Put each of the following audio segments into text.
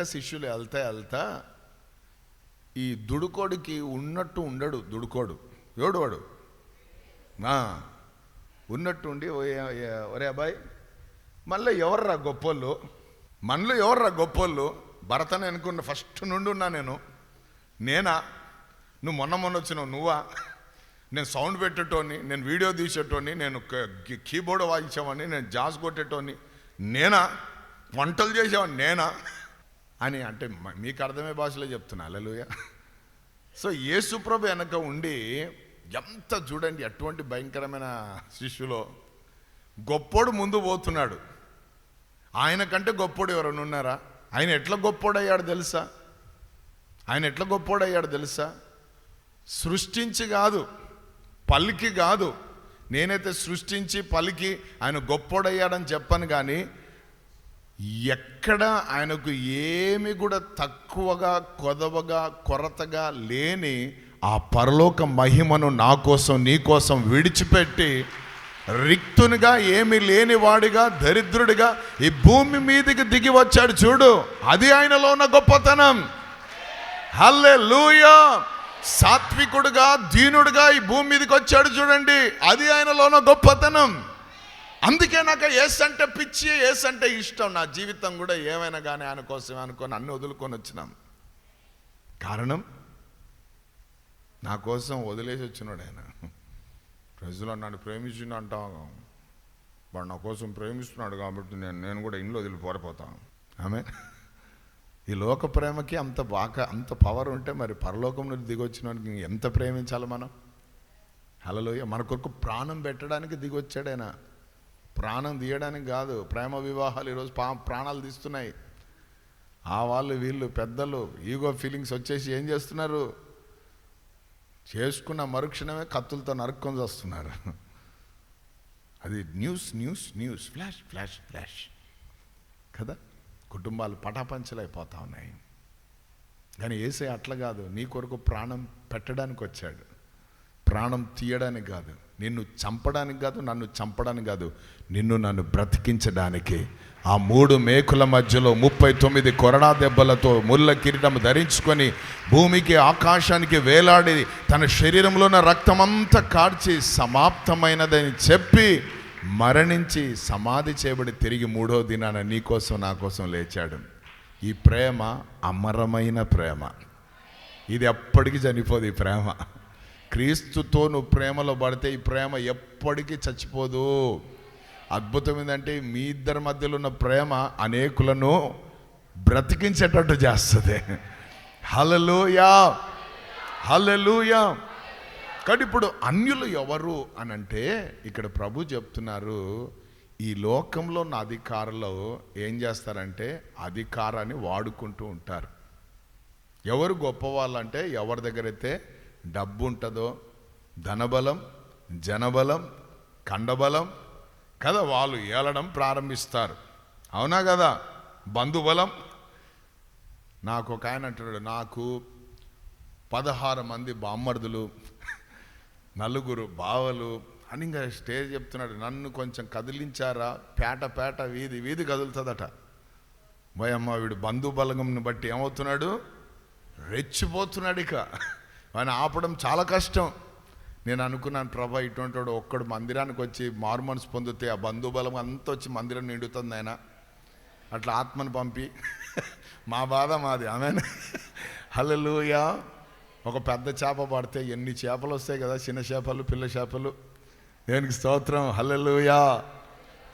ఇప్పుడు శిష్యులు వెళ్తా వెళ్తా ఈ దుడుకోడికి ఉన్నట్టు ఉండడు దుడుకోడు. ఎవడు వాడు? ఉన్నట్టు ఉండి ఒరే అబ్బాయి మళ్ళీ ఎవర్రా గొప్పోళ్ళు? మనలో ఎవర్రా గొప్పోళ్ళు? భరతని అనుకున్న ఫస్ట్ నుండి ఉన్నా నేను. నేనా? నువ్వు మొన్న మొన్న వచ్చినావు నువ్వా? నేను సౌండ్ పెట్టేటోని నేను వీడియో తీసేటోని నేను కీబోర్డ్ వాయించేవాడిని నేను జాస్ కొట్టేటోని నేనా? వంటలు చేసేవాడిని నేనా? అని అంటే మీకు అర్థమే భాషలో చెప్తున్నా. అలలుయ సో యేసుప్రభు వెనక ఉండి ఎంత చూడండి ఎటువంటి భయంకరమైన శిష్యులో గొప్పోడు ముందు పోతున్నాడు. ఆయన కంటే గొప్పోడు ఎవరైనా ఉన్నారా? ఆయన ఎట్లా గొప్పోడయ్యాడు తెలుసా? ఆయన ఎట్లా గొప్పోడయ్యాడు తెలుసా? సృష్టించి కాదు పలికి కాదు. నేనైతే సృష్టించి పలికి ఆయన గొప్పోడయ్యాడని చెప్పను కానీ ఎక్కడ ఆయనకు ఏమి కూడా తక్కువగా కొదవగా కొరతగా లేని ఆ పరలోక మహిమను నా కోసం నీ కోసం విడిచిపెట్టి రిక్తునిగా ఏమి లేనివాడిగా దరిద్రుడిగా ఈ భూమి మీదకి దిగి వచ్చాడు చూడు. అది ఆయనలో ఉన్న గొప్పతనం. హల్లే సాత్వికుడుగా దీనుడుగా ఈ భూమి మీదకి వచ్చాడు చూడండి. అది ఆయనలో ఉన్న గొప్పతనం. అందుకే నాకు ఏస్ అంటే పిచ్చి ఏస్ అంటే ఇష్టం. నా జీవితం కూడా ఏమైనా కానీ ఆయన కోసం అనుకొని అన్ని వదులుకొని వచ్చినాం. కారణం? నా కోసం వదిలేసి వచ్చినాడు ఆయన. ప్రజలు నన్ను ప్రేమించిండు అంటాం. వాడు నా కోసం ప్రేమిస్తున్నాడు కాబట్టి నేను నేను కూడా ఇంట్లో వదిలి ఆమె? ఈ లోక ప్రేమకి అంత బాగా అంత పవర్ ఉంటే మరి పరలోకం నుండి దిగొచ్చినానికి ఎంత ప్రేమించాలి మనం? హలలోయ మన కొరకు ప్రాణం పెట్టడానికి దిగొచ్చాడైనా ప్రాణం తీయడానికి కాదు ప్రేమ వివాహాలు ఈరోజు పా ప్రాణాలు తీస్తున్నాయి. ఆ వాళ్ళు వీళ్ళు పెద్దలు ఈగో ఫీలింగ్స్ వచ్చేసి ఏం చేస్తున్నారు? చేసుకున్న మరుక్షణమే కత్తులతో నరుక్కొని వస్తున్నారు అది news news news flash flash flash. కదా? కుటుంబాలు పటాపంచలైపోతా ఉన్నాయి. కానీ ఏసే అట్లా కాదు నీ కొరకు ప్రాణం పెట్టడానికి వచ్చాడు ప్రాణం తీయడానికి కాదు. నిన్ను చంపడానికి కాదు నన్ను చంపడానికి కాదు నిన్ను నన్ను బ్రతికించడానికి. ఆ మూడు మేకుల మధ్యలో ముప్పై తొమ్మిది కొరడా దెబ్బలతో ముళ్ళ కిరీటం ధరించుకొని భూమికి ఆకాశానికి వేలాడి తన శరీరంలో ఉన్న రక్తమంతా కార్చి సమాప్తమైనదని చెప్పి మరణించి సమాధి చేయబడి తిరిగి మూడో దినాన నీకోసం నా కోసం లేచాడు. ఈ ప్రేమ అమరమైన ప్రేమ. ఇది ఎప్పటికీ చనిపోదు ఈ ప్రేమ. క్రీస్తుతో నువ్వు ప్రేమలో పడితే ఈ ప్రేమ ఎప్పటికీ చచ్చిపోదు. అద్భుతం ఏంటంటే మీ ఇద్దరి మధ్యలో ఉన్న ప్రేమ అనేకులను బ్రతికించేటట్టు చేస్తుంది. హలలుయా హలలుయా కానీ ఇప్పుడు అన్యులు ఎవరు అని అంటే ఇక్కడ ప్రభు చెప్తున్నారు ఈ లోకంలో ఉన్న అధికారులు ఏం చేస్తారంటే అధికారాన్ని వాడుకుంటూ ఉంటారు. ఎవరు గొప్పవాళ్ళంటే ఎవరి దగ్గర అయితే డబ్బు ఉంటుందో ధనబలం జనబలం కండబలం కదా వాళ్ళు ఏలడం ప్రారంభిస్తారు. అవునా కదా? బంధుబలం. నాకు ఒక ఆయన అంటున్నాడు నాకు పదహారు మంది బామ్మర్దులు నలుగురు బావలు అని ఇంకా స్టేజ్ చెప్తున్నాడు. నన్ను కొంచెం కదిలించారా? పేట పేట వీధి వీధి కదులుతుందట. భయమ్మ వీడు బంధుబలగంను బట్టి ఏమవుతున్నాడు? రెచ్చిపోతున్నాడు ఇక. ఆయన ఆపడం చాలా కష్టం. నేను అనుకున్నాను ప్రభా ఇటువంటి వాడు ఒక్కడు మందిరానికి వచ్చి మార్మన్స్ పొందితే ఆ బంధుబలం అంతా వచ్చి మందిరం నిండుతుంది ఆయన అట్లా ఆత్మను పంపి. మా బాధ మాది. ఆమె హలలుయా ఒక పెద్ద చేప పడితే ఎన్ని చేపలు వస్తాయి కదా? చిన్న చేపలు పిల్ల చేపలు. దేనికి స్తోత్రం? హలలుయా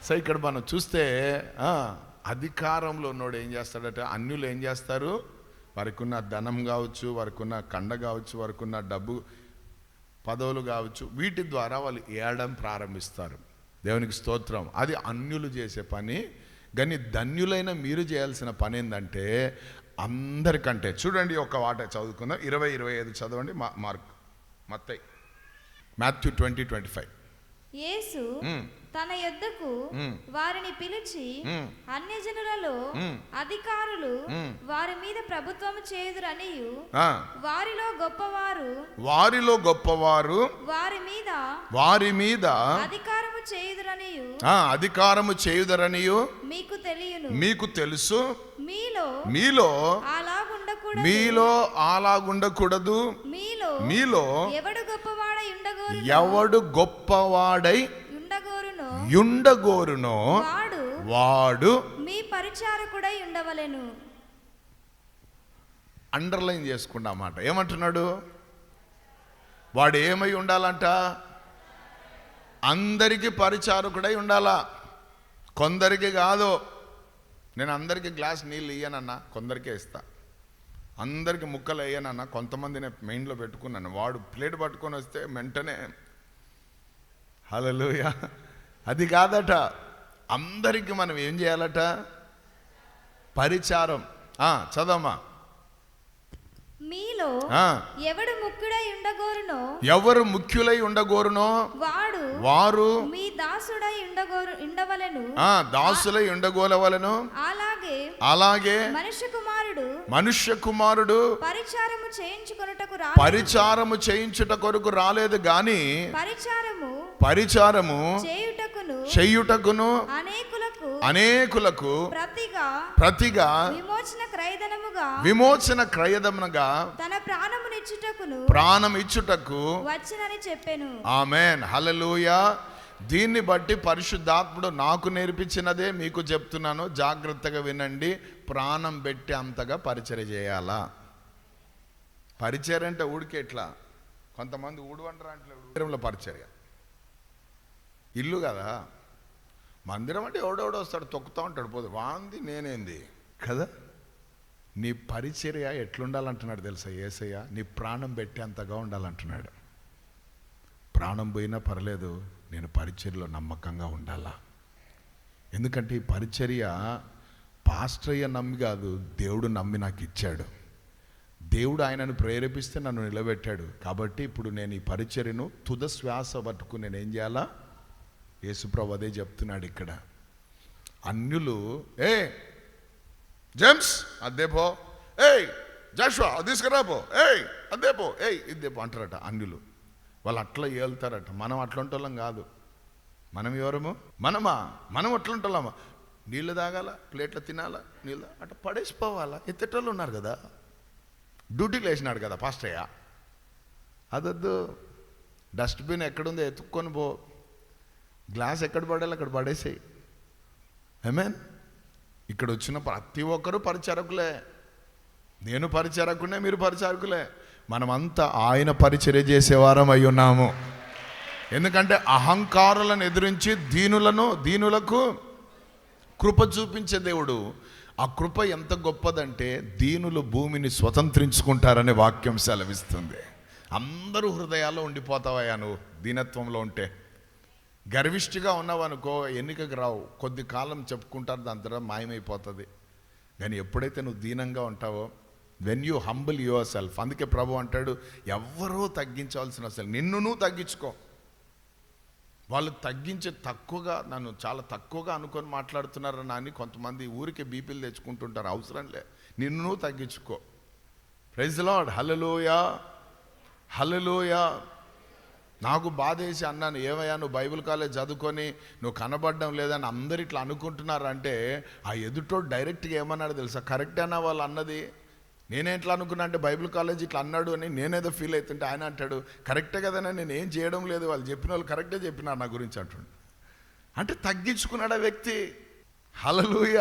సో ఇక్కడ మనం చూస్తే అధికారంలో ఉన్నోడు ఏం చేస్తాడట? అన్యులు ఏం చేస్తారు? వారికి ఉన్న ధనం కావచ్చు వారికి ఉన్న కండ కావచ్చు వారికి ఉన్న డబ్బు పదవులు కావచ్చు వీటి ద్వారా వాళ్ళు ఏడడం ప్రారంభిస్తారు. దేవునికి స్తోత్రం. అది అన్యులు చేసే పని. కానీ ధన్యులైన మీరు చేయాల్సిన పని ఏంటంటే అందరికంటే. చూడండి ఒక వాట చదువుకుందాం. ఇరవై ఇరవై ఐదు చదవండి. మా మార్క్ మత్తయి. Matthew twenty twenty five. యేసు తన యొద్దకు. వారిని పిలిచి మ్మ్. అన్యజనులలో మ్మ్. అధికారులు. వారి మీద ప్రభుత్వం చేయుదురనియు ఆ, వారిలో గొప్పవారు వారిలో గొప్పవారు వారి మీద వారి మీద అధికారము చేయుదురనియు ఆ, అధికారము చేయుదరనియు మీకు తెలియను మీకు తెలుసు మీలో మీలో అలాగుండకూడదు మీలో అలాగుండకూడదు మీలో మీలో ఎవడు గొప్పవాడై ఉండగోరు ఎవడు గొప్పవాడై యుండగోరునో వాడు వాడు మీ పరిచారకుడై ఉండవలెను. అండర్లైన్ చేసుకున్న మాట. ఏమంటున్నాడు? వాడు ఏమై ఉండాలంట? అందరికీ పరిచారకుడై ఉండాలా? కొందరికి కాదు. నేను అందరికీ గ్లాస్ నీళ్ళు ఇయ్యనన్నా కొందరికే ఇస్తా. అందరికి ముక్కలు వేయనన్నా కొంతమంది నేను మెయిన్లో పెట్టుకున్నాను. వాడు ప్లేట్ పట్టుకొని వస్తే వెంటనే హలలుయ అది కాదట. అందరికి మనం ఏం చేయాలట? పరిచారం. ఆ, చదవమ్మా. మీలో ఎవడు ముక్కుడై ఉండగోరునో? ఎవరు ముఖ్యులై ఉండగోరునో? వాడు వారు మీ దాసుడై ఉండగోరు ఉండవలెను. ఆ దాసులై ఉండగోలవలను. అలాగే అలాగే మనుష్య కుమారుడు మనుష్య కుమారుడు పరిచారము చేయించుకొనుటకు పరిచారము చేయించుట కొరకు రాలేదు గాని పరిచారము పరిచారము చేయుటకును చెయ్యుటకును అనేకులకు అనేకులకు ప్రతిగా ప్రతిగా విమోచన క్రయధనముగా విమోచన క్రయదమునగా తన ప్రాణమునిచ్చుటకును ప్రాణం ఇచ్చుటకు వచ్చనని చెప్పెను. ఆమెన్. హల్లెలూయ. దీన్ని బట్టి పరిశుద్ధాత్ముడు నాకు నేర్పించినదే మీకు చెప్తున్నాను. జాగ్రత్తగా వినండి. ప్రాణం పెట్టి అంతగా పరిచర్య చేయాలా? పరిచర్య అంటే ఊడికే ఎట్లా? కొంతమంది ఊడువంటారు అంటే మందిరంలో పరిచర్య ఇల్లు కదా. మందిరం అంటే ఎవడెవడో వస్తాడు తొక్కుతూ ఉంటాడు పోదు. వాంది నేనేంది? కదా. నీ పరిచర్య ఎట్లుండాలంటున్నాడు తెలుసా ఏసయ్య? నీ ప్రాణం పెట్టి అంతగా ఉండాలంటున్నాడు. ప్రాణం పోయినా పర్లేదు నేను పరిచర్యలో నమ్మకంగా ఉండాలా? ఎందుకంటే ఈ పరిచర్య పాస్టర్య నమ్మి కాదు దేవుడు నమ్మి నాకు ఇచ్చాడు. దేవుడు ఆయనను ప్రేరేపిస్తే నన్ను నిలబెట్టాడు. కాబట్టి ఇప్పుడు నేను ఈ పరిచర్యను తుద శ్వాస పట్టుకుని నేను ఏం చేయాలా? యేసుప్రభు అదే చెప్తున్నాడు ఇక్కడ. అన్యులు ఏ జేమ్స్ అద్దే పో ఏయ్ జాషువా తీసుకురా పో ఏయ్ అదే పో ఏయ్ ఇద్దేపో పో అంటారట అన్యులు. వాళ్ళు అట్లా ఏళ్తారట మనం అట్లంటోళ్ళం కాదు. మనం ఎవరము? మనమా? మనం అట్లుంటోళ్ళమా? నీళ్ళు తాగాల? ప్లేట్లు తినాలా? నీళ్ళు అట్లా పడేసిపోవాలా? ఎత్తేటోళ్ళు ఉన్నారు కదా. డ్యూటీలు వేసినాడు కదా పాస్టయ్య. అదొద్దు. డస్ట్బిన్ ఎక్కడుందో ఎత్తుక్కొని పో. గ్లాస్ ఎక్కడ పడాలి? అక్కడ పడేసేయి. ఐమేన్ ఇక్కడ వచ్చిన ప్రతి ఒక్కరూ పరిచారకులే. నేను పరిచారకునే మీరు పరిచారకులే. మనమంతా ఆయన పరిచర్య చేసేవారం అయి ఉన్నాము. ఎందుకంటే అహంకారులను ఎదిరించి దీనులను దీనులకు కృప చూపించే దేవుడు. ఆ కృప ఎంత గొప్పదంటే దీనులు భూమిని స్వతంత్రించుకుంటారనే వాక్యం సెలవిస్తుంది. అందరూ హృదయాల్లో ఉండిపోతావయ్యా నువ్వు దీనత్వంలో ఉంటే. గర్విష్టిగా ఉన్నావనుకో ఎన్నికకు రావు. కొద్ది కాలం చెప్పుకుంటారు దాని తర్వాత మాయమైపోతుంది. కానీ ఎప్పుడైతే నువ్వు దీనంగా ఉంటావో when you humble yourself అందుకే ప్రభు అంటాడు ఎవ్వరూ తగ్గించవలసిన అసలు నిన్ను నువ్వు తగ్గించుకో. వాళ్ళు తగ్గించే తక్కువగా నన్ను చాలా తక్కువగా అనుకొని మాట్లాడుతున్నారని అని కొంతమంది ఊరికే బీపీలు తెచ్చుకుంటుంటారు. అవసరం లే. నిన్ను నువ్వు తగ్గించుకో. ప్రైజ్ లాడ్ హలలోయా హలలోయా నాకు బాధేసి అన్నాను ఏమయ్యా నువ్వు బైబిల్ కాలేజ్ చదువుకొని నువ్వు కనబడడం లేదని అందరు ఇట్లా అనుకుంటున్నారంటే ఆ ఎదుటోడు డైరెక్ట్గా ఏమన్నాడు తెలుసా? కరెక్టేనా వాళ్ళు అన్నది. నేనే ఎట్లా అనుకున్నా అంటే బైబిల్ కాలేజ్ ఇట్లా అన్నాడు అని నేనేదో ఫీల్ అవుతుంటే ఆయన అంటాడు కరెక్టే కదనే నేను ఏం చేయడం లేదు. వాళ్ళు చెప్పిన వాళ్ళు కరెక్టే చెప్పినారు నా గురించి అంటుండు. అంటే తగ్గించుకున్నాడు ఆ వ్యక్తి. హలలుయ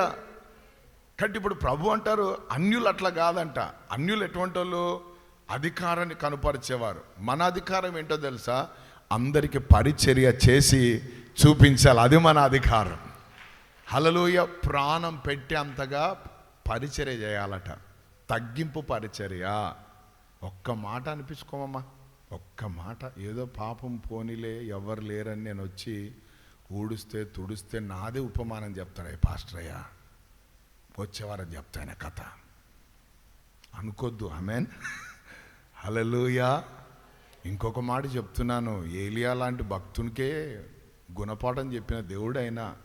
కాబట్టి ఇప్పుడు ప్రభు అంటారు అన్యులు అట్లా కాదంట. అన్యులు ఎటువంటి వాళ్ళు? అధికారాన్ని కనుపరిచేవారు. మన అధికారం ఏంటో తెలుసా? అందరికి పరిచర్య చేసి చూపించాలి. అది మన అధికారం. హలలోయ ప్రాణం పెట్టే అంతగా పరిచర్య చేయాలట. తగ్గింపు పరిచర్య. ఒక్క మాట అనిపించుకోమమ్మా. ఒక్క మాట. ఏదో పాపం పోనీలే ఎవరు లేరని నేను వచ్చి ఊడిస్తే తుడిస్తే నాదే ఉపమానం చెప్తాడు ఈ పాస్టరయ్య వచ్చేవారని చెప్తాను కథ. అనుకోద్దు. ఆమెన్. హలలుయా ఇంకొక మాట చెప్తున్నాను. ఏలియా లాంటి భక్తునికే గుణపాఠం చెప్పిన దేవుడైనా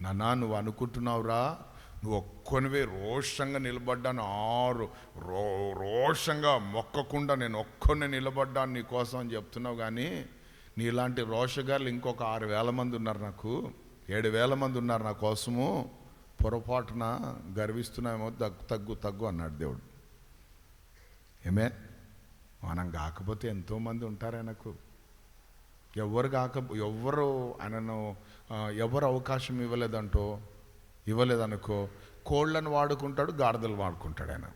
నాన్నా నువ్వు అనుకుంటున్నావురా? నువ్వు ఒక్కనివే రోషంగా నిలబడ్డాను. ఆరు రో రోషంగా మొక్కకుండా నేను ఒక్కనే నిలబడ్డాను నీ కోసం అని చెప్తున్నావు కానీ నీలాంటి రోషగాళ్ళు ఇంకొక ఆరు వేల మంది ఉన్నారు నాకు. ఏడు వేల మంది ఉన్నారు నా కోసము. పొరపాటున గర్విస్తున్నామేమో తగ్గు తగ్గు తగ్గు అన్నాడు దేవుడు. ఏమే మనం కాకపోతే ఎంతోమంది ఉంటారు ఆయనకు. ఎవరు కాక ఎవరు ఆయనను ఎవరు అవకాశం ఇవ్వలేదంటో ఇవ్వలేదనుకో కోళ్ళను వాడుకుంటాడు గాడిదలు వాడుకుంటాడు ఆయన.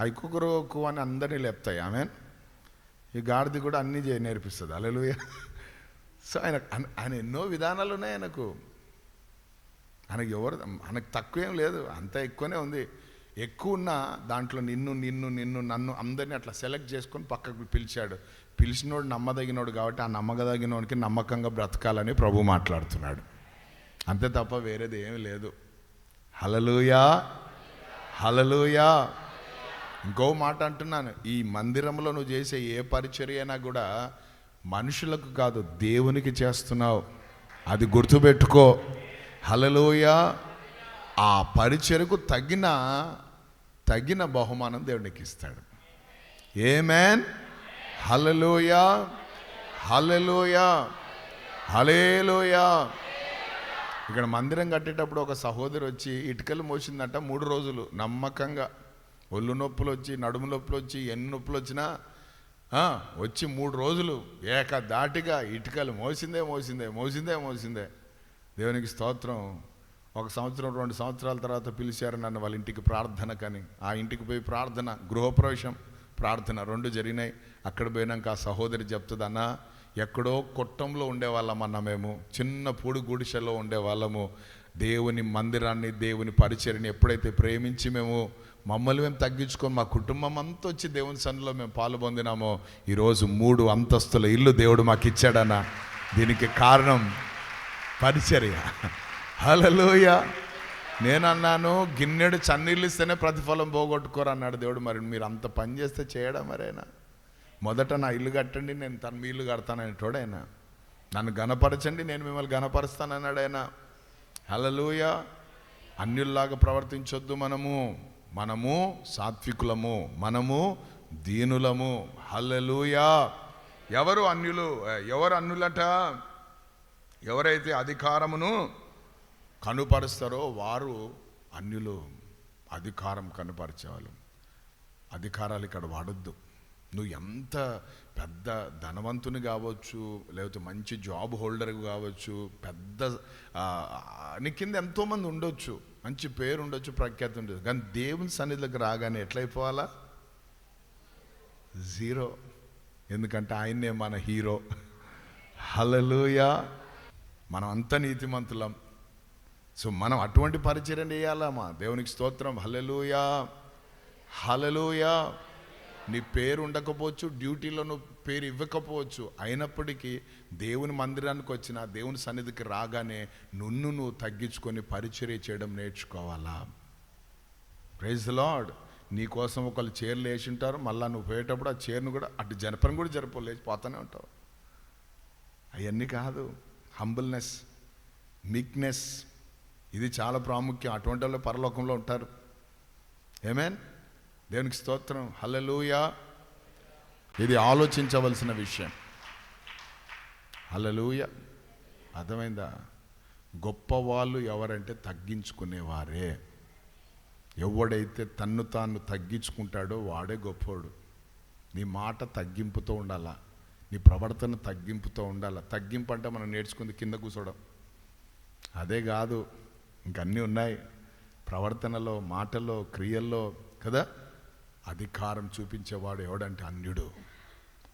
ఐకుకురుకు అని అందరినీ లేపుతాయి. ఆమె ఈ గాడిద కూడా అన్నీ చే నేర్పిస్తుంది. అలెలుయ సో ఆయన ఆయన- ఆయన ఎన్నో విధానాలు ఉన్నాయి ఆయనకు. ఆయనకు ఎవరు ఆయనకు తక్కువేం లేదు. అంత ఎక్కువనే ఉంది. ఎక్కువ ఉన్న దాంట్లో నిన్ను నిన్ను నిన్ను నన్ను అందరినీ అట్లా సెలెక్ట్ చేసుకొని పక్కకు పిలిచాడు. పిలిచినోడు నమ్మదగినోడు కాబట్టి ఆ నమ్మకదగినోడికి నమ్మకంగా బ్రతకాలని ప్రభు మాట్లాడుతున్నాడు. అంతే తప్ప వేరేది ఏమీ లేదు. హలలుయా హలలుయా ఇంకో మాట అంటున్నాను. ఈ మందిరంలో నువ్వు చేసే ఏ పరిచర్య అయినా కూడా మనుషులకు కాదు దేవునికి చేస్తున్నావు. అది గుర్తుపెట్టుకో. హలలోయ ఆ పరిచర్కు తగిన తగిన బహుమానం దేవునికి ఇస్తాడు ఏమేన్ హలలోయా హలలోయా హలేలోయ ఇక్కడ మందిరం కట్టేటప్పుడు ఒక సహోదరి వచ్చి ఇటుకలు మోసిందంట మూడు రోజులు. నమ్మకంగా ఒళ్ళు నొప్పులు వచ్చి నడుము నొప్పులు వచ్చి ఎన్ని నొప్పులు వచ్చినా వచ్చి మూడు రోజులు ఏకదాటిగా ఇటుకలు మోసిందే మోసిందే మోసిందే మోసిందే. దేవునికి స్తోత్రం. ఒక సంవత్సరం రెండు సంవత్సరాల తర్వాత పిలిచారు నన్ను వాళ్ళ ఇంటికి ప్రార్థన కానీ. ఆ ఇంటికి పోయి ప్రార్థన గృహప్రవేశం ప్రార్థన రెండు జరిగినాయి. అక్కడ పోయినాక ఆ సహోదరి చెప్తుంది అన్న ఎక్కడో కొట్టంలో ఉండేవాళ్ళమన్నా మేము. చిన్న పూడి గుడిసెలో ఉండేవాళ్ళము. దేవుని మందిరాన్ని దేవుని పరిచయని ఎప్పుడైతే ప్రేమించి మేము మమ్మల్ని మేము తగ్గించుకొని మా కుటుంబం అంతా వచ్చి దేవుని సన్నిలో మేము పాలు పొందినామో ఈరోజు మూడు అంతస్తుల ఇల్లు దేవుడు మాకు ఇచ్చాడన్న దీనికి కారణం పరిచర్య. హలలోయ నేనన్నాను గిన్నెడు చన్నీళ్ళు ఇస్తేనే ప్రతిఫలం పోగొట్టుకోరు అన్నాడు దేవుడు. మరి మీరు అంత పని చేస్తే చేయడం మరైనా? మొదట నా ఇల్లు కట్టండి నేను తన మీ ఇల్లు కడతాననేటోడు ఆయన నన్ను గనపరచండి నేను మిమ్మల్ని గనపరుస్తానన్నాడు ఆయన హలలోయ అన్యుల్లాగా ప్రవర్తించొద్దు మనము. మనము సాత్వికులము. మనము దీనులము. హల్లెలూయా. ఎవరు అన్యులు? ఎవరు అన్యులట? ఎవరైతే అధికారమును కనుపరుస్తారో వారు అన్యులు అధికారం కనుపరిచేవాళ్ళు. అధికారాలు ఇక్కడ వాడొద్దు. నువ్వు ఎంత పెద్ద ధనవంతుని కావచ్చు లేకపోతే మంచి జాబ్ హోల్డర్ కావచ్చు పెద్ద నీ కింద ఎంతోమంది ఉండొచ్చు మంచి పేరు ఉండొచ్చు ప్రఖ్యాతి ఉండొచ్చు కానీ దేవుని సన్నిధిలోకి రాగానే ఎట్లయిపోవాలా? జీరో. ఎందుకంటే ఆయన్నే మన హీరో. హలలుయా మనం అంత నీతిమంతులం. సో మనం అటువంటి పరిచయం చేయాలమ్మా. దేవునికి స్తోత్రం. హలలుయా హలలుయా నీ పేరు ఉండకపోవచ్చు డ్యూటీలో నువ్వు పేరు ఇవ్వకపోవచ్చు. అయినప్పటికీ దేవుని మందిరానికి వచ్చిన దేవుని సన్నిధికి రాగానే నున్ను నువ్వు తగ్గించుకొని పరిచర్య చేయడం నేర్చుకోవాలా? ప్రైజ్ లార్డ్ నీ కోసం ఒకళ్ళు చీరలు వేసి ఉంటారు మళ్ళీ నువ్వు పోయేటప్పుడు ఆ చీరను కూడా అటు జనపని కూడా జరపో లేచి ఉంటావు. అవన్నీ కాదు. హంబుల్నెస్ మీక్నెస్ ఇది చాలా ప్రాముఖ్యం. అటువంటి వాళ్ళు పరలోకంలో ఉంటారు. ఏమేన్ దేవునికి స్తోత్రం. హలలుయా ఇది ఆలోచించవలసిన విషయం. హలలుయ అర్థమైందా? గొప్పవాళ్ళు ఎవరంటే తగ్గించుకునేవారే. ఎవడైతే తన్ను తాను తగ్గించుకుంటాడో వాడే గొప్పోడు. నీ మాట తగ్గింపుతో ఉండాలా? నీ ప్రవర్తన తగ్గింపుతో ఉండాలా? తగ్గింపు అంటే మనం నేర్చుకుంది కింద కూర్చోవడం అదే కాదు. ఇంకన్నీ ఉన్నాయి. ప్రవర్తనలో మాటల్లో క్రియల్లో కదా? అధికారం చూపించేవాడు ఎవడంటే అన్యుడు.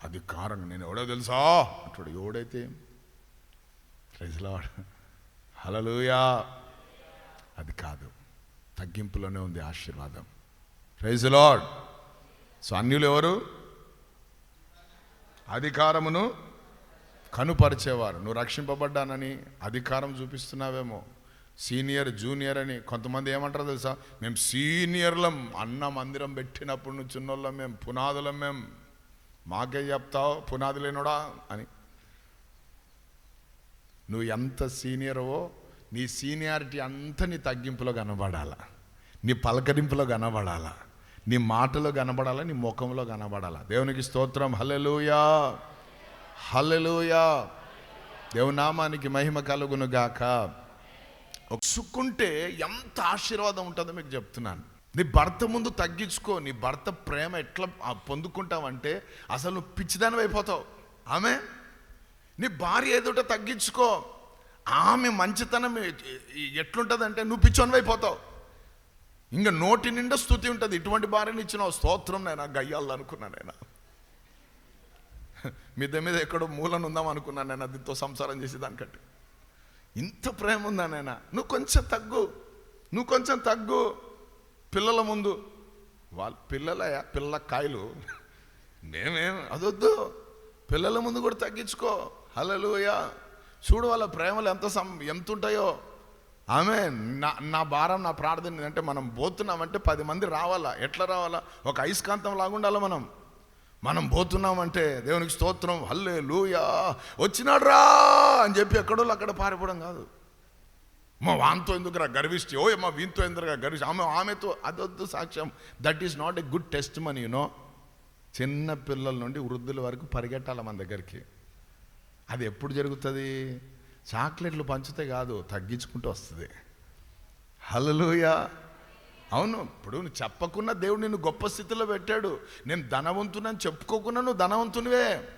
అధికారం నేను ఎవడో తెలుసా? అంటాడు. ఎవడైతే? ప్రజలవాడు హలలుయా అది కాదు. తగ్గింపులోనే ఉంది ఆశీర్వాదం. ప్రైజ్ లార్డ్ సో అన్యులు ఎవరు? అధికారమును కనుపరిచేవారు. నువ్వు రక్షింపబడ్డానని అధికారం చూపిస్తున్నావేమో. సీనియర్ జూనియర్ అని కొంతమంది ఏమంటారు తెలుసా? మేము సీనియర్లం అన్న మందిరం పెట్టినప్పుడు నుంచి ఉన్నోళ్ళం మేము పునాదులం మేము మాకే చెప్తావు పునాది లేనుడా? అని. నువ్వు ఎంత సీనియరవో నీ సీనియారిటీ అంతా నీ తగ్గింపులో కనబడాల. నీ పలకరింపులో కనబడాల. నీ మాటలో కనబడాలా నీ ముఖంలో కనబడాలా. దేవునికి స్తోత్రం. హలెలుయా హలెలుయా దేవునామానికి మహిమ కలుగును గాక సుక్కుంటే ఎంత ఆశీర్వాదం ఉంటుందో మీకు చెప్తున్నాను. నీ భర్త ముందు తగ్గించుకో నీ భర్త ప్రేమ ఎట్లా పొందుకుంటావంటే అసలు నువ్వు పిచ్చిదాని అయిపోతావు. ఆమె? నీ భార్య ఎదుట తగ్గించుకో. ఆమె మంచితనం ఎట్లుంటుందంటే నువ్వు పిచ్చోని అయిపోతావు. ఇంకా నోటి నిండా స్థుతి ఉంటుంది. ఇటువంటి భార్యని ఇచ్చిన స్తోత్రం నేను గయ్యాలి అనుకున్నాను నేను. మీద మీద ఎక్కడో మూలను ఉందాం అనుకున్నాను నేను అదితో సంసారం చేసి దానికంటే ఇంత ప్రేమ ఉందా నాయన? నువ్వు కొంచెం తగ్గు. నువ్వు కొంచెం తగ్గు. పిల్లల ముందు. వాళ్ళ పిల్లలయా పిల్లల కాయలు. మేమేం అదొద్దు. పిల్లల ముందు కూడా తగ్గించుకో. హలలుయా చూడు వాళ్ళ ప్రేమలు ఎంత సం ఎంత ఉంటాయో ఆమె నా నా భారం నా ప్రార్థన అంటే మనం పోతున్నామంటే పది మంది రావాలా? ఎట్లా రావాలా? ఒక అయస్కాంతం లాగుండాలా మనం? మనం పోతున్నామంటే దేవునికి స్తోత్రం హల్లే లూయా వచ్చినాడు రా అని చెప్పి ఎక్కడో అక్కడ పారిపోవడం కాదు. మా వాంతో ఎందుకురా గర్విష్టి? ఓ మా వీంతో ఎందుకురా గర్విష్టి? ఆమె ఆమెతో అదొద్దు సాక్ష్యం. That is not a good testimony you know చిన్న పిల్లల నుండి వృద్ధుల వరకు పరిగెట్టాలి మన దగ్గరికి. అది ఎప్పుడు జరుగుతుంది? చాక్లెట్లు పంచితే కాదు తగ్గించుకుంటూ వస్తుంది. హలలుయా అవును ఇప్పుడు నువ్వు చెప్పకున్నా దేవుడు నిన్ను గొప్ప స్థితిలో పెట్టాడు. నేను ధనవంతునని చెప్పుకోకున్నా నువ్వు ధనవంతునివే.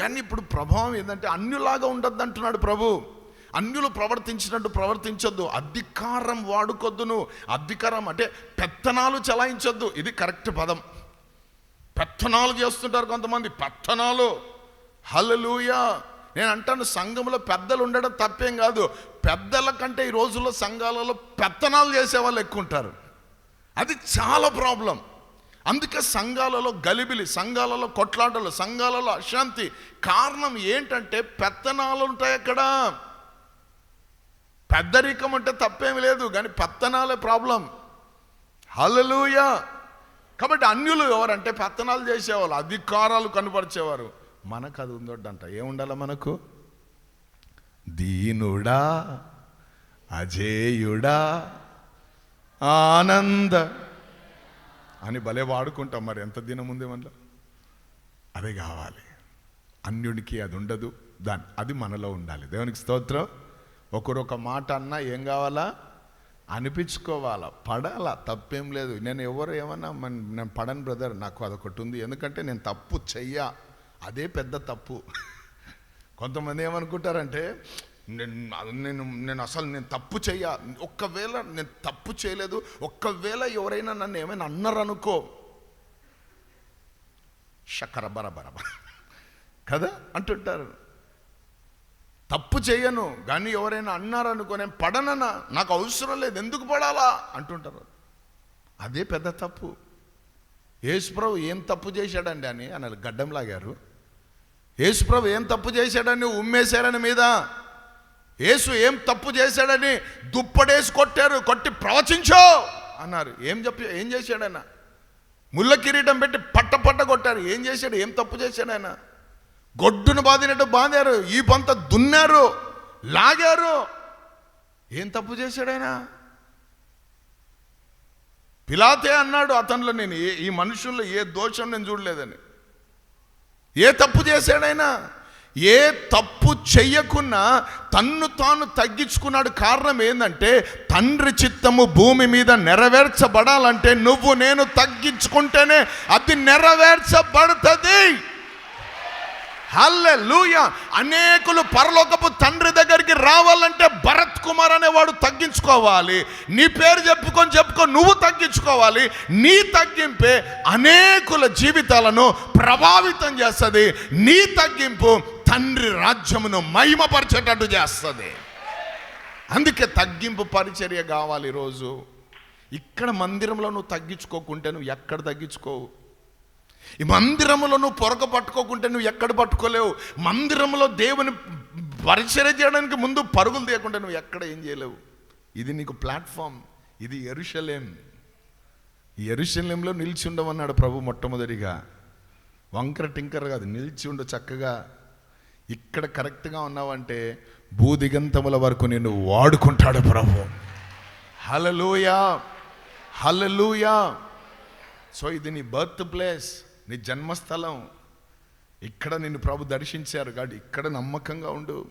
కానీ ఇప్పుడు ప్రభావం ఏంటంటే అన్యులాగా ఉండద్దు అంటున్నాడు ప్రభు. అన్యులు ప్రవర్తించినట్టు ప్రవర్తించొద్దు. అధికారం వాడుకొద్దు నువ్వు. అధికారం అంటే పెత్తనాలు చలాయించొద్దు. ఇది కరెక్ట్ పదం. పెత్తనాలు చేస్తుంటారు కొంతమంది. పెత్తనాలు. హల్లెలూయా. నేను అంటాను సంఘంలో పెద్దలు ఉండడం తప్పేం కాదు. పెద్దల కంటే ఈ రోజుల్లో సంఘాలలో పెత్తనాలు చేసే వాళ్ళు ఎక్కువ ఉంటారు అది చాలా ప్రాబ్లం. అందుకే సంఘాలలో గలిబిలి సంఘాలలో కొట్లాటలు సంఘాలలో అశాంతి కారణం ఏంటంటే పెత్తనాలు ఉంటాయి అక్కడ. పెద్దరికం అంటే తప్పేమి లేదు కానీ పెత్తనాలే ప్రాబ్లం. హలలుయా కాబట్టి అన్యులు ఎవరంటే పెత్తనాలు చేసేవాళ్ళు అధికారాలు కనపరిచేవారు. మనకు అది ఉందొడ్డంట. ఏముండాల మనకు? దీనుడా అజేయుడా ఆనంద. అని భలే వాడుకుంటాం మరి. ఎంత దినం ఉంది మనలో? అదే కావాలి. అన్యుడికి అది ఉండదు. దాని అది మనలో ఉండాలి. దేవునికి స్తోత్రం. ఒకరు ఒక మాట అన్నా ఏం కావాలా? అనిపించుకోవాలా? పడాలా? తప్పేం లేదు. నేను ఎవరు ఏమన్నా నేను పడను బ్రదర్. నాకు అదొకటి ఉంది. ఎందుకంటే నేను తప్పు చెయ్యా. అదే పెద్ద తప్పు. కొంతమంది ఏమనుకుంటారంటే నేను నేను నేను అసలు నేను తప్పు చేయ ఒక్కవేళ నేను తప్పు చేయలేదు ఒక్కవేళ ఎవరైనా నన్ను ఏమైనా అన్నారనుకో షకర బరబరబ కదా? అంటుంటారు. తప్పు చేయను కానీ ఎవరైనా అన్నారనుకో నేను పడనన్నా నాకు అవసరం లేదు ఎందుకు పడాలా? అంటుంటారు. అదే పెద్ద తప్పు. యేసుప్రభు ఏం తప్పు చేశాడండి అని అని గడ్డం లాగారు యేసుప్రభు ఏం తప్పు చేశాడని ఉమ్మేశారని మీద? యేసు ఏం తప్పు చేశాడని దుప్పడేసి కొట్టారు కొట్టి ప్రవచించో! అన్నారు. ఏం చెప్ప ఏం చేశాడైనా? ముళ్ళ కిరీటం పెట్టి పట్ట పట్ట కొట్టారు. ఏం చేశాడు? ఏం తప్పు చేశాడు గొడ్డును బాదినట్టు బాధారు ఈ పంత దున్నారు. లాగారు. ఏం తప్పు చేశాడైనా? పిలాతే అన్నాడు అతనిలో నేను ఈ మనుషుల్లో ఏ దోషం నేను చూడలేదని. ఏ తప్పు చేశాడైనా? ఏ తప్పు చెయ్యకున్నా తన్ను తాను తగ్గించుకున్నాడు కారణం ఏంటంటే తండ్రి చిత్తము భూమి మీద నెరవేర్చబడాలంటే నువ్వు నేను తగ్గించుకుంటేనే అది నెరవేర్చబడుతుంది. హల్లెలూయా. అనేకులు పరలోకపు తండ్రి దగ్గరికి రావాలంటే భరత్ కుమార్ అనేవాడు తగ్గించుకోవాలి. నీ పేరు చెప్పుకొని చెప్పుకో నువ్వు తగ్గించుకోవాలి. నీ తగ్గింపే అనేకుల జీవితాలను ప్రభావితం చేస్తుంది. నీ తగ్గింపు తండ్రి రాజ్యమును మహిమపరిచేటట్టు చేస్తుంది. అందుకే తగ్గింపు పరిచర్య కావాలి ఈరోజు. ఇక్కడ మందిరంలో నువ్వు తగ్గించుకోకుంటే నువ్వు ఎక్కడ తగ్గించుకోవు? ఈ మందిరములో నువ్వు పొరక పట్టుకోకుంటే నువ్వు ఎక్కడ పట్టుకోలేవు. మందిరంలో దేవుని పరిచర్య చేయడానికి ముందు పరుగులు తీయకుంటే నువ్వు ఎక్కడ ఏం చేయలేవు. ఇది నీకు ప్లాట్ఫామ్ ఇది ఎరుషలేం. ఈ ఎరుషలేంలో నిలిచి ఉండమన్నాడు ప్రభు మొట్టమొదటిగా. వంకర టింకర కాదు నిలిచి ఉండు చక్కగా. ఇక్కడ కరెక్ట్గా ఉన్నావంటే భూదిగంతముల వరకు నిన్ను వాడుకుంటాడు ప్రభు. హలలుయా హలలుయా సో ఇది నీ బర్త్ ప్లేస్. నీ జన్మస్థలం. ఇక్కడ నిన్ను ప్రభు దర్శించారు కాబట్టి ఇక్కడ నమ్మకంగా ఉండు.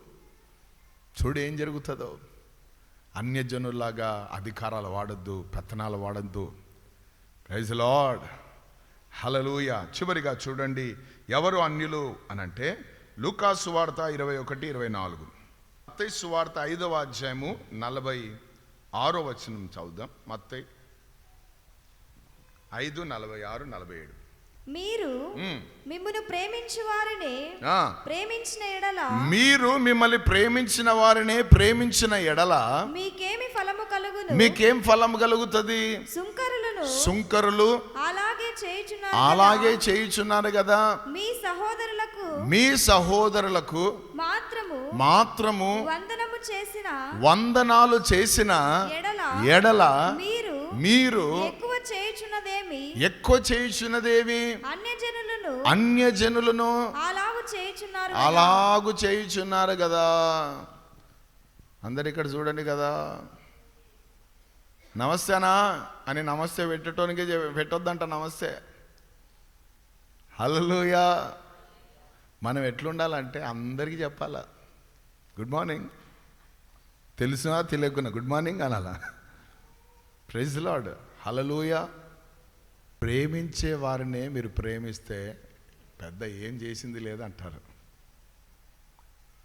చూడు ఏం జరుగుతుందో. అన్యజనుల్లాగా అధికారాలు వాడద్దు పెత్తనాలు వాడద్దు. ప్రైజ్ లార్డ్ హలలుయ చివరిగా చూడండి ఎవరు అన్యులు అనంటే లూకా సువార్త ఇరవై ఒకటి ఇరవై నాలుగు. మత్తై సువార్త ఐదవ అధ్యాయము నలభై ఆరో వచనం చదువుదాం. మత్తై ఐదు నలభై ఆరు నలభై ఏడు. మీరు మ్మ్. మిమ్మును ప్రేమించు వారిని ప్రేమించిన ఎడల మీరు మిమ్మల్ని ప్రేమించిన వారినే ప్రేమించిన ఎడల మీకేమి ఫలము కలుగును మీకేం ఫలం కలుగుతుంది సుంకరులను సుంకరులు అలాగే చేయుచున్నారు అలాగే. చేయుచున్నారు కదా మీ సహోదరులకు మీ సహోదరులకు మాత్రము మాత్రము వందనము చేసిన వందనాలు చేసిన ఎడల ఎడల మీరు మీరు ఎక్కువ చేయుచున్నదేమి? ఎక్కువ చేయుచున్నదేమి? అన్యజనులను అన్యజనులను అలాగు చేయుచున్నారు కదా. అలాగు చేయుచున్నారు కదా. అందరు ఇక్కడ చూడండి కదా. నమస్తేనా అని నమస్తే పెట్టడానికి పెట్టొద్దంట నమస్తే. హల్లెలూయా. మనం ఎట్లుండాలంటే అందరికీ చెప్పాలా. Good morning. తెలిసినా తెలియకున్నా. గుడ్ మార్నింగ్ అనాలా. ప్రైజ్ లాడ్ హలలుయ ప్రేమించే వారినే మీరు ప్రేమిస్తే పెద్ద ఏం చేసింది లేదంటారు.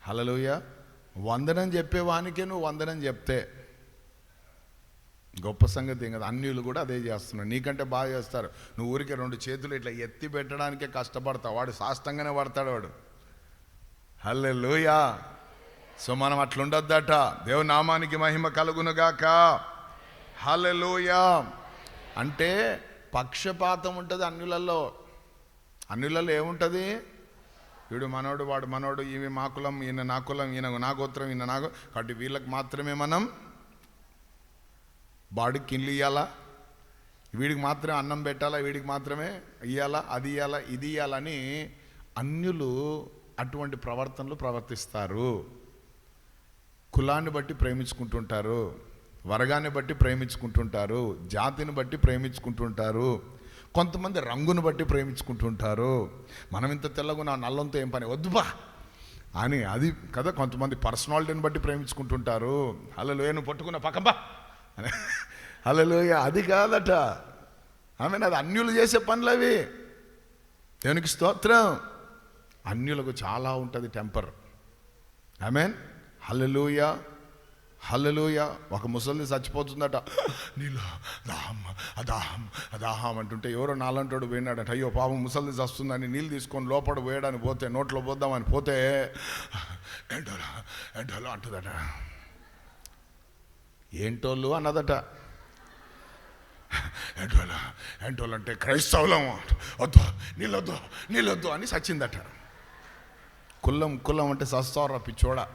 హలలుయ వందనం చెప్పేవానికే నువ్వు వందనం చెప్తే. గొప్ప సంగతి ఏం కదా. అన్యులు కూడా అదే చేస్తున్నారు. నీకంటే బాగా చేస్తారు. నువ్వు ఊరికే రెండు చేతులు ఇట్లా ఎత్తి పెట్టడానికే కష్టపడతావు. వాడు సాష్టంగానే పడతాడు వాడు. హల్లెలూయా. సో మనం అట్లుండొద్దట. దేవునామానికి మహిమ కలుగునుగాక. హల్లెలూయా. అంటే పక్షపాతం ఉంటుంది అన్యులలో. అన్యులలో ఏముంటుంది? వీడు మనోడు వాడు మనోడు ఈమె మా కులం ఈయన నా కులం ఈయన నా గోత్రం ఈయన నా కాబట్టి వీళ్ళకి మాత్రమే మనం బాడీకి కిండ్లు ఇవ్వాలా వీడికి మాత్రమే అన్నం పెట్టాలా? వీడికి మాత్రమే ఇవ్వాలా అది ఇవ్వాలా ఇది ఇవ్వాలని అన్యులు అటువంటి ప్రవర్తనలు ప్రవర్తిస్తారు. కులాన్ని బట్టి ప్రేమించుకుంటుంటారు. వర్గాన్ని బట్టి ప్రేమించుకుంటుంటారు జాతిని బట్టి ప్రేమించుకుంటుంటారు కొంతమంది రంగును బట్టి ప్రేమించుకుంటుంటారు. మనం ఇంత తెల్లగున్నా నల్లంతో ఏం పని? వద్దుబా అని అది కదా కొంతమంది పర్సనాలిటీని బట్టి ప్రేమించుకుంటుంటారు. హలో నువ్వు పట్టుకున్న పక్కబా అని. హలో అది కాదట. ఆమె అది అన్యులు చేసే పనులు అవి. దేవునికి స్తోత్రం. అన్యులకు చాలా ఉంటుంది temper. I mean hallelujah. Hallelujah. ఒక ముసలిది చచ్చిపోతుందట. నీళ్ళు దాహం అదాహం అదాహం అంటుంటే ఎవరో నాలంటాడు పోయినాడట. అయ్యో పాపం ముసలిది చస్తుందని నీళ్ళు తీసుకొని లోపల పోయడానికి పోతే నోట్లో పోద్దామని పోతే ఏంటోలా ఏంటోలా అంటుందట. ఏంటోళ్ళు అన్నదట. ఏంటోలా ఏంటోళ్ళు అంటే క్రైస్తవులం. వద్దు నీళ్ళొద్దు నీళ్ళొద్దు అని సచ్చిందట కులం కులం అంటే సస్తారా పిచ్చోడా?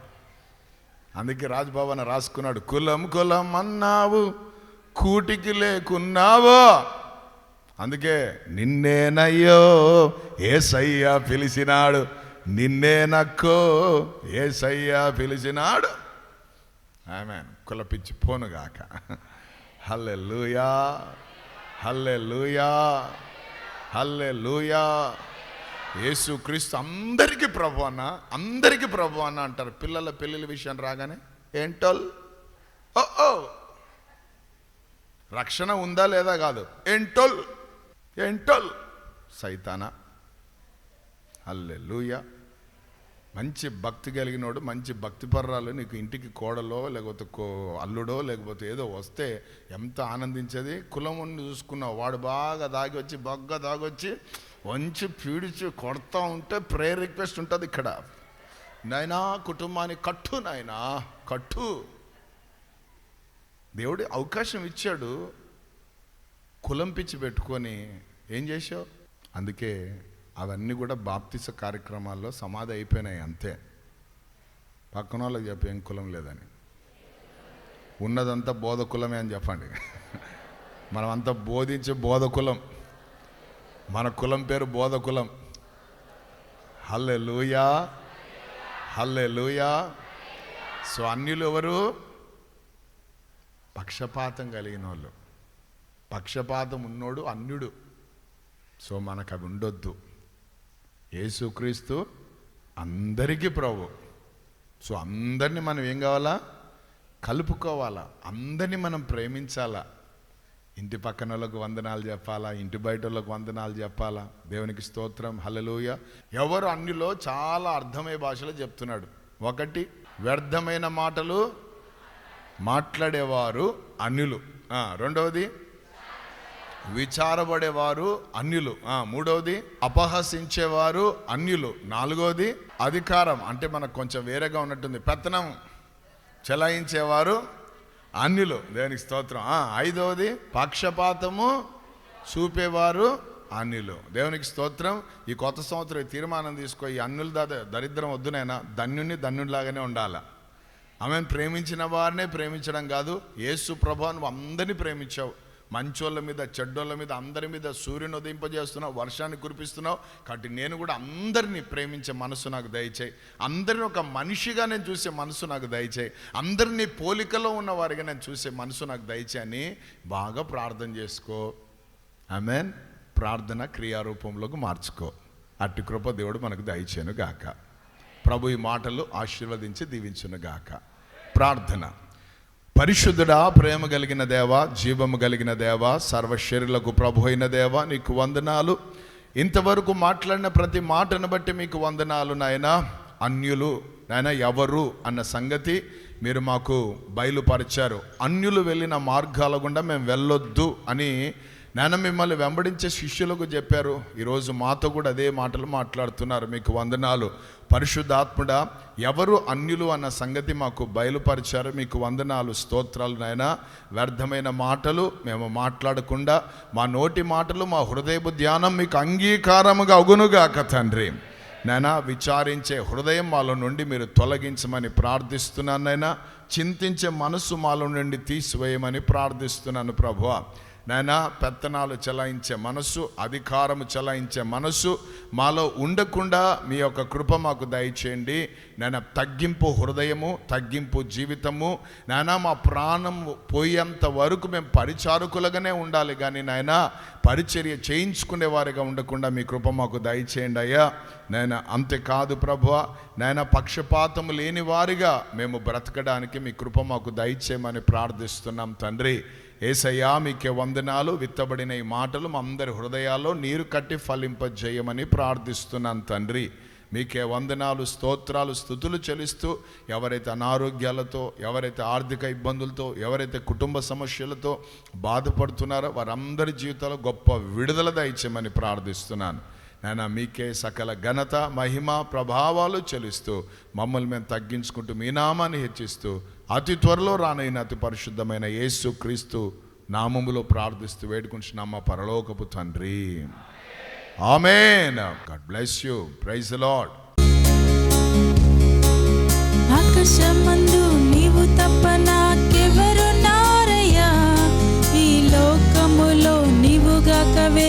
అందుకే రాజ్భవన్ రాసుకున్నాడు కులం కులం అన్నావు కూటికి లేకున్నావో. అందుకే నిన్నేనయ్యో ఏసయ్యా పిలిచినాడు నిన్నేనక్కో ఏసయ్యా పిలిచినాడు. ఆమె కులపించి పోనుగాక హల్లె లూయా హల్లె లూయా హల్లె లూయా యేసుక్రీస్తు అందరికీ ప్రభు అన్న అందరికీ ప్రభు అన్న అంటారు. పిల్లల పెళ్ళిళ్ళ విషయం రాగానే ఏంటోల్? ఓ ఓ. రక్షణ ఉందా లేదా కాదు. ఏంటోల్? ఏంటోల్? సైతానా? లూయ మంచి భక్తి కలిగినోడు మంచి భక్తి పర్రాలు నీకు ఇంటికి కోడలో లేకపోతే కో అల్లుడో లేకపోతే ఏదో వస్తే ఎంత ఆనందించేది? కులం ఉండి చూసుకున్నావు. వాడు బాగా దాగి వచ్చి బొగ్గ దాగొచ్చి వంచి పీడిచి కొడతా ఉంటే ప్రేయర్ రిక్వెస్ట్ ఉంటుంది ఇక్కడ. నాయనా కుటుంబాన్ని కట్టు నాయనా కట్టు. దేవుడి అవకాశం ఇచ్చాడు. కులం పిచ్చి పెట్టుకొని ఏం చేసావు అందుకే అవన్నీ కూడా బాప్తిస కార్యక్రమాల్లో సమాధి అయిపోయినాయి అంతే. పక్కన వాళ్ళకి చెప్పి ఏం కులం లేదని. ఉన్నదంతా బోధకులమే అని చెప్పండి. మనమంతా బోధించే బోధకులం మన కులం పేరు బోధ కులం హల్లే లూయా హల్లే లూయా సో అన్యులు ఎవరు? పక్షపాతం కలిగిన వాళ్ళు పక్షపాతం ఉన్నోడు అన్యుడు. సో మనకు అవి ఉండొద్దు యేసుక్రీస్తు అందరికీ ప్రభు. సో అందరినీ మనం ఏం కావాలా? కలుపుకోవాలా? అందరినీ మనం ప్రేమించాలా? ఇంటి పక్కన వాళ్ళకు వందనాలు చెప్పాలా? ఇంటి బయట వాళ్ళకు వందనాలు చెప్పాలా? దేవునికి స్తోత్రం. హలలోయ ఎవరు అన్నిలో చాలా అర్థమయ్యే భాషలో చెప్తున్నాడు. ఒకటి వ్యర్థమైన మాటలు మాట్లాడేవారు అన్యులు రెండవది విచారపడేవారు అన్యులు మూడవది అపహసించేవారు అన్యులు నాలుగవది అధికారం. అంటే మనకు కొంచెం వేరేగా ఉన్నట్టుంది. పెత్తనం చెలాయించేవారు అన్యులు దేవునికి స్తోత్రం. ఐదవది పక్షపాతము చూపేవారు అన్యులు దేవునికి స్తోత్రం ఈ కొత్త సంవత్సరం ఈ తీర్మానం తీసుకో ఈ అన్యుల దరిద్రం వద్దునైనా ధన్యుని ధన్యుడిలాగానే ఉండాలి. ఆమె ప్రేమించిన వారినే ప్రేమించడం కాదు యేసు ప్రభాను అందరినీ ప్రేమించావు. మంచోళ్ళ మీద చెడ్డోళ్ళ మీద అందరి మీద సూర్యుని ఉదయింపజేస్తున్నావు వర్షాన్ని కురిపిస్తున్నావు. కాబట్టి నేను కూడా అందరినీ ప్రేమించే మనసు నాకు దయచేయి. అందరిని ఒక మనిషిగా నేను చూసే మనసు నాకు దయచేయి. అందరినీ పోలికలో ఉన్న వారిగా నేను చూసే మనసు నాకు దయచేయి అని బాగా ప్రార్థన చేసుకో. ఐ మీన్ ప్రార్థన క్రియారూపంలోకి మార్చుకో. అట్టి కృప దేవుడు మనకు దయచేను గాక ప్రభు ఈ మాటలు ఆశీర్వదించి దీవించును గాక ప్రార్థన. పరిశుద్ధుడా ప్రేమ కలిగిన దేవ జీవము కలిగిన దేవ సర్వశరీరులకు ప్రభు అయిన దేవ నీకు వందనాలు. ఇంతవరకు మాట్లాడిన ప్రతి మాటను బట్టి మీకు వందనాలు నాయన. అన్యులు నాయన ఎవరు అన్న సంగతి మీరు మాకు బయలుపరిచారు. అన్యులు వెళ్ళిన మార్గాల గుండా మేము వెళ్ళొద్దు అని నాన్న మిమ్మల్ని వెంబడించే శిష్యులకు చెప్పారు. ఈరోజు మాతో కూడా అదే మాటలు మాట్లాడుతున్నారు. మీకు వందనాలు. పరిశుద్ధాత్ముడా ఎవరు అన్యులు అన్న సంగతి మాకు బయలుపరిచారు. మీకు వందనాలు. స్తోత్రాలు నాయన. వ్యర్థమైన మాటలు మేము మాట్లాడకుండా మా నోటి మాటలు మా హృదయపు ధ్యానం మీకు అంగీకారముగా అగునుగాక తండ్రి. నైనా విచారించే హృదయం వాళ్ళ నుండి మీరు తొలగించమని ప్రార్థిస్తున్నాను నైనా చింతించే మనసు మాలో నుండి తీసివేయమని ప్రార్థిస్తున్నాను ప్రభువా. నాయనా పెత్తనాలు చెలాయించే మనస్సు అధికారము చెలాయించే మనస్సు మాలో ఉండకుండా మీ యొక్క కృప మాకు దయచేయండి. నాయన తగ్గింపు హృదయము తగ్గింపు జీవితము. నాయన మా ప్రాణం పోయేంత వరకు మేము పరిచారకులుగానే ఉండాలి. కానీ నాయన పరిచర్య చేయించుకునే వారిగా ఉండకుండా మీ కృప మాకు దయచేయండి అయ్యా. నాయన అంతేకాదు ప్రభువ నాయన పక్షపాతము లేని వారిగా మేము బ్రతకడానికి మీ కృప మాకు దయచేయమని ప్రార్థిస్తున్నాం తండ్రి. ఏసయ్యా మీకే వందనాలు. విత్తబడిన ఈ మాటలు మా అందరి హృదయాల్లో నీరు కట్టి ఫలింపజేయమని ప్రార్థిస్తున్నాను తండ్రి. మీకే వందనాలు స్తోత్రాలు స్థుతులు చెల్లిస్తూ ఎవరైతే అనారోగ్యాలతో ఎవరైతే ఆర్థిక ఇబ్బందులతో ఎవరైతే కుటుంబ సమస్యలతో బాధపడుతున్నారో వారందరి జీవితాల్లో గొప్ప విడుదల దయచేయమని ప్రార్థిస్తున్నాను. నాయన మీకే సకల ఘనత మహిమ ప్రభావాలు చెల్లిస్తూ మమ్మల్ని మేము తగ్గించుకుంటూ మీ నామాన్ని హెచ్చిస్తూ అతి త్వరలో రానైన అతి పరిశుద్ధమైన యేసు క్రీస్తు నామములో ప్రార్థిస్తూ వేడుకుంటున్నామా పరలోకపు తండ్రి. Amen. God bless you praise lord ఆకాశమందు నీవు తప్ప నాకెవరు నారయ్యా? ఈ లోకములో నీవుగా కవే